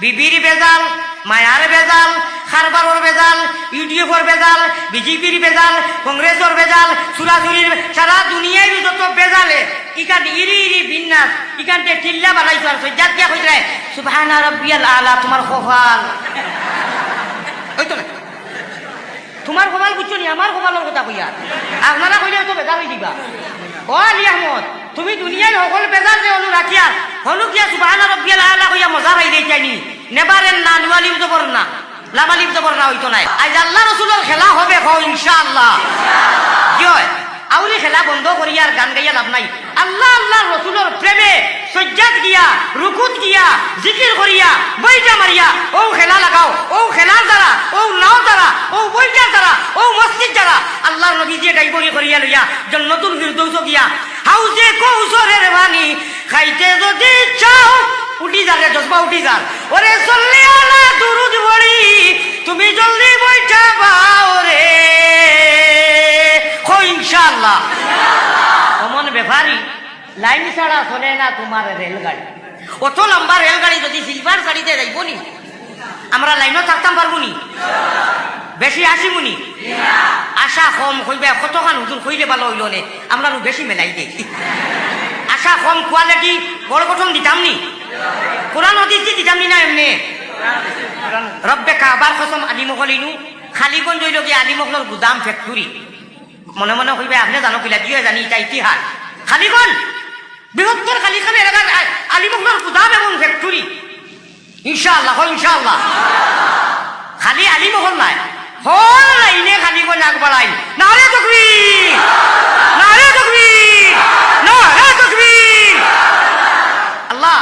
বিবির বেজাল, মায়ার বেজাল, খারবারর বেজাল ইউডিএফর বেজাল, বিজেপির বেজাল, কংগ্রেসর বেজাল সুরাসুরির সারা দুনিয়ার যত বেজালে ইকান ইরি ইরি বিন্যাস ইকানতে টিল্লা বানাইছো আর সজ্জাত দিয়া কইছে সুবহানা রাব্বিয়াল আলা, তোমার খোফাল ওই তো না। তোমার কপাল বুঝছ নি, আমার কপালের কথা কইয়া, আপনারা কইলে তো বেজার হয়ে দিবা ও আলী আহমদ। তুমি দুনিয়ার সকল বেজার যে অনু রাখিয়া হনু কিয়া সুবাহানা রব্বিয়াল আলা কইয়া মজা পাই দেই চাইনি নেবারেন না নুয়ালিম জবর না, লামালিম জবর না হইতো নাই। আজ আল্লাহ রসুলের খেলা হবে হো ইনশাআল্লাহ। হয় আউলি খেলা বন্ধ করিয়া আর গান গাইয়া লাভ নাই। আল্লাহ আল্লাহ রসুলের প্রেমে সজ্জাত গিয়া রুকুত গিয়া জিকির করিয়া বইটা মারিয়া ও খেলা লাগাও ও খেলার দ্বারা ও নাও দ্বারা ও বইটার দ্বারা ও মসজিদ দ্বারা আল্লাহ নবী দিয়ে ডাইবরি করিয়া লইয়া, জন্নতুল ফিরদৌস গিয়া হাউজে কৌশলের বাণী। খাইতে যদি চাও, উঠি যারে জজবা, উঠি যার ওরে চললে আলা দুরুদ বড়ি, তুমি জলদি বইটা পাও রে। খো ইনশাআল্লাহ। অমন ব্যাপারী, লাইন ছাড়া চলে না তোমার রেলগাড়ি। অত লম্বা রেলগাড়ি যদি সিলভার গাড়িতে যাইব নি আমরা লাইনও থাকতাম পারব নি বেশি আসিব নি আশা কম কইবে কতখান হুজুর কইলে ভালো হইল নে? আমরা বেশি মেলাই দেই আশা কম কোয়ালিটি, বড় প্রথম দিতাম নি? কোরআন অদিতি দিতাম নি না এমনি? রব্বে কাবার কসম আলিমকলিনু খালিগঞ্জ হইল কি আলিমকলর গুদাম ফ্যাক্টরি মনে মনে কইবে আপনি জানো কিলা দিয়ে জানি, এটা ইতিহাস। খালিগঞ্জ, বৃহত্তর খালিখান এলাকার আ- আলিমকলর গুদাম এবং ফ্যাক্টরি ইনশাআল্লাহ ইনশাআল্লাহ। খালি আলিমহল নাই। হল লাইনে খালিগঞ্জ আগবাড়াই নারে তকবীর নারে তকবীর নারে তকবীর আল্লাহ,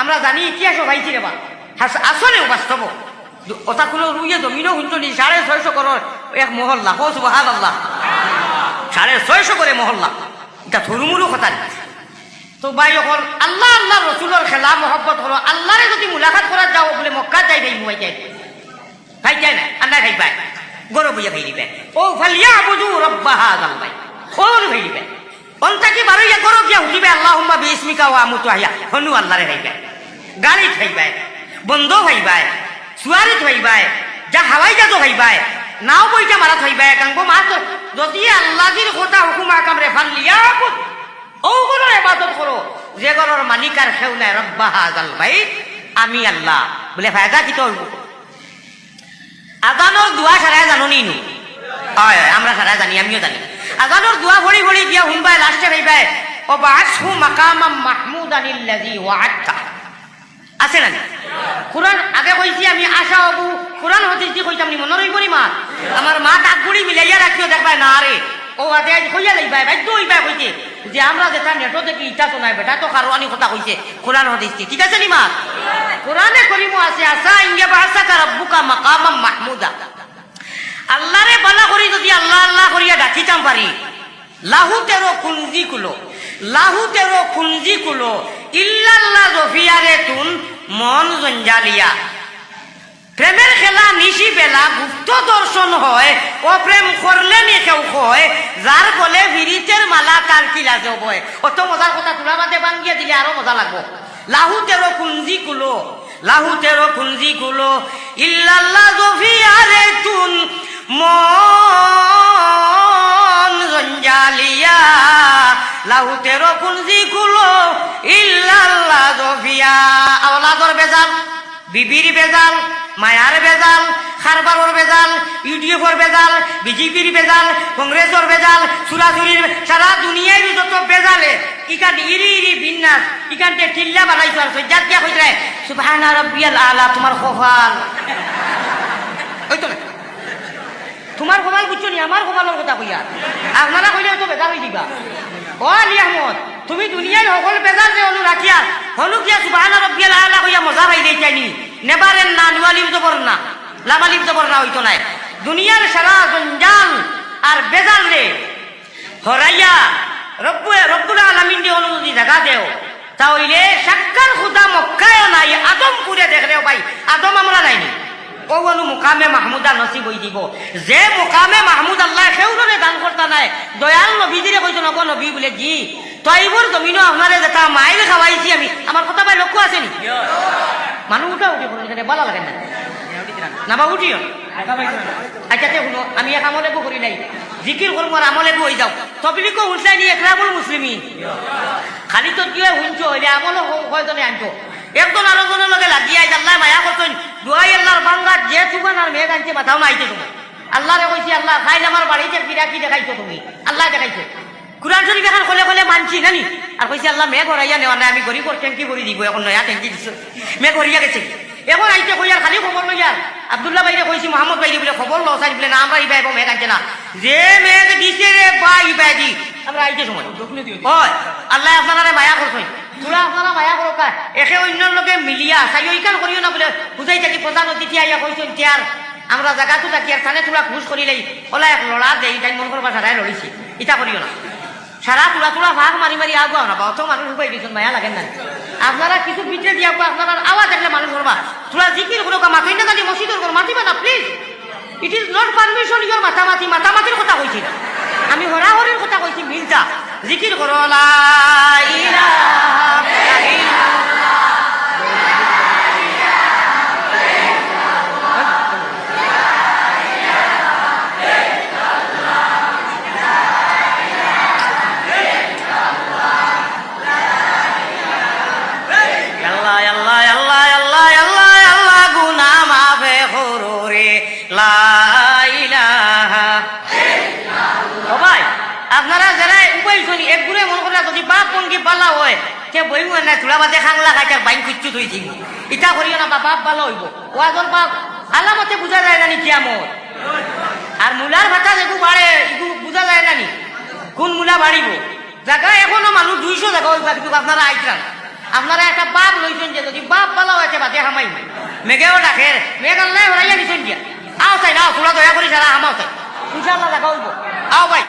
আমরা জানি ইতিহাস ভাইছি রে বা। আসলেও বাস্তব। ওটাগুলো রুইয়ে জমিনও শুনছনি সাড়ে ছয়শো করোর এক মহল্লা। হো সুবাহান আল্লাহ সাড়ে ছয়শো করে মহল্লা। এটা থরুমুরু কথা। তো ভাই অকল আল্লাহ আল্লাহ রসুলের খেলা, মহব্বত হলো আল্লাহরে যদি মুলাকাত করা যাও বলে মক্কা যাই ভাই মুয়াই যাই। ভাই, যাই না? আল্লাহ ভাই ভাই। গরো ভাই দিবে ও ফালিয়া বুঝু রব্বা হাজাল ভাই ও ভাই দিবে অন্তাকি বারো ইয়া গরো গিয়া হুদিবে আল্লাহ হুম্মা বিসমিকা ওয়া আমুতু আহিয়া হনু আল্লাহরে ভাইবে গাড়ি ভাইবাই বন্ধ ভাইবাই সুয়ারিত ভাইবাই যা হাওয়াই যাতো ভাইবাই নাও বইটা মারা থাইবাই গাঙ্গো মাছ যদি আল্লাহির কথা হুকুম আকাম রে ফালিয়া ও গরর ইবাদত করো। যে গরর মালিকার সেও নাই, রব্বা হাজাল ভাই আমি আল্লাহ। বলে ফায়দা কি তো হইব। আজানোর দোয়া সারাই জানো নি হয়, আমরা সারাই জানি, আমিও জানি। আজানোর দোয়া ভরি ভরি গিয়া শুনবাই লাস্টে ভাইবাই ও বাসহু মাকামাম মাহমুদানিল্লাযী ওয়া'আদতা। আছে না কোরআন আগে কইছি আমি আশা হবু। কোরআন হদিস কইতাম নি মনে রইব নি মা আমার মা তাকগুড়ি মিলাইয়া রাখিও দেখবাই, না রে ও আজ কইয়া লইবাই, বাধ্য হইবাই কইছে যে আমরা যেটা নেটো দেখি ইটা শোনাই বেটা তো কারোয়ানি কথা কইছে কোরআন হদিস ঠিক আছে নি মা? কোরআনে করিমো আছে আসা ইঙ্গে বাসাকা রাব্বুকা মাকামাম মাহমুদা। আল্লাহরে বালা করি যদি আল্লাহ আল্লাহ করিয়া ডাকিতাম পারি। লাহু তেরো কুঞ্জি কুলো লাহু তেরো কুঞ্জি কুলো, ইল্লাল্লাহ জফিয়ারে তুন মন জঞ্জালিয়া। প্রেমের খেলা নিশি বেলা গুপ্ত দর্শন হয় ও প্রেম করলে নি কেউ হয় যার গলে বিরিতের মালা তার কিলা যাব অত মজার কথা তোলা বাদে বাঙ্গিয়ে দিলে আরও মজা লাগবো। লাহু তেরো কুঞ্জি কুলো লাহু তেরো কুঞ্জি কুলো ইল্লাল্লাহ জফিয়ারে তুন মন জঞ্জালিয়া। লাহু তেরো কুঞ্জি কুলো ইল্লাল্লাহ জফিয়া। আওলাদর বেজাল, বিবির বেজাল, মায়ার বেজাল, খারবারর বেজাল ইউডিএফর বেজাল বিজেপির বেজাল, কংগ্রেসর বেজাল, সুরাসুরির সারা দুনিয়ার যত বেজালে ইকান ইরি ইরি বিন্যাস ইকানতে টিল্লা বানাইছো আর সজ্জাত দিয়া সুবহানা রাব্বিয়াল আলা তোমার ওই তো না। তোমার কপাল বুঝছ নি? আমার কপালের কথা কইয়া। আপনারা কইলে তো বেজার হয়ে দিবা। ও আলী আহমদ তুমি দুনিয়ার সকল বেজার যে অনু রাখিয়া হনু কিয়া সুবাহানা রব্বিয়াল আলা কইয়া মজা পাই চাইনি নেবারেন না নুয়ালিম জবর না লামালিম জবর না হইতো নাই। দুনিয়ার সারা জঞ্জাল আর বেজাল রে। হরাইয়া রব্বু রব্বুল জায়গা দেও তাহলে সাক্কার খুদা মক্কায় নাই, আদম করে দেখলে ভাই, আদম আমরা নাইনি ওগুলো মুকামে মাহমুদা নসিব হই দিব। যে মুকামে মাহমুদ আল্লাহ সেউরে দান করতা নাই, দয়াল নবীজিরে কইতো নব নবী বলে জি তইবর জমিনও আপনারে যেটা মাইল খাওয়াইছি আমি। আমার কথা ভাই লক্ষ্য আছে নি? মানুষ উঠা উঠি এখানে ভালো লাগে না নাবা উঠিও আচ্ছা শুনো, আমি এক আমলে করি নাই। জিকির করব আর আমলে বো হয়ে যাও তবলিকো হুনসাই নি একরামুল মুসলিমি খালি তো কি শুনছো হইলে আমলো কয়জনে আনছো। একজন আরও জনের লগে লাগিয়ে আইজ আল্লাহ মায়া করছেন দুয়াই আল্লাহর বাঙ্গার যে তুমান আর মেঘ আনছে, মাথাও না আইতে তোমার আল্লাহরে কইছি আল্লাহ খাইল আমার বাড়িতে ফিরা কি দেখাইছো তুমি। আল্লাহ দেখাইছো। কুরআন শরীফ এখন খোলে খোলে মানছি নানি আর কইছি আল্লাহ, মেঘ হরাইয়া নেওয়া নাই, আমি গরিব ট্যাঙ্কি ভরি দিব, এখন নয়া ট্যাঙ্কি দিছো। মেঘ হরিয়া গেছে। এখন আইতে কই আর খালি খবর লই আর আব্দুল্লাহ ভাইরে কইছি মোহাম্মদ ভাইরে বলে খবর লও সাইড বলে, না আমরা ইবা এবং মেঘ আনছে না। যে মেঘ দিছে রে বা ইবা দি আমরা আইতে সময়। হয় আল্লাহ আপনারা মায়া করছেন। তোরা আপনারা মায়া করো একে অন্যর লগে মিলিয়া চাই ওইখান করিও না বলে বুঝাই থাকি প্রধান অতিথি আইয়া কইছেন তিয়ার আমরা জায়গাতো থাকি আর থানে তোরা করিলেই ওলা এক লড়া দেই তাই মন করবা সারাই লড়িছি। ইটা করিও না। সারা তোলা তোলা ভাগ মারি মারি আগুয়া না বা অত মানুষ উপায় দিয়েছেন মায়া লাগেন না আপনারা কিছু পিঠে দিয়া আপনারা আওয়াজ একলে মানুষ করবা তোরা জিকির করো কা মাথা না জানি মসজিদের কর মাতিবা না please it is not permission your মাতামাতি। মাতামাতির কথা কইছি না। আমি হরাহরির কথা কইছি মিলটা জিকির করো লা ইলাহা। পঙ্গি পালা হয়? সে বইব না? চূড়া বাদে খাংলা খাইতে বাইন কুচ্ছু তুই ইটা করিও না বা বাপ ভালো হইব। ওয়াজর বাপ, আলামতে বুঝা যায় না নি কিয়ামত আর মূলার ভাতা যেটু বাড়ে এটু বুঝা যায় না নি? কোন মূলা বাড়িব জায়গা এখনও মানুষ দুইশো জায়গা হইবা কিন্তু আপনারা আইতাম আপনারা একটা বাপ লইছেন যে, যদি বাপ পালা হয়েছে বাদে হামাই মেঘেও ডাকে মেঘ আল্লাহ হরাইয়া দিছেন দিয়া। আও চাই না তোরা দয়া করি সারা হামাও চাই। ইনশাআল্লাহ জায়গা হইব। আও ভাই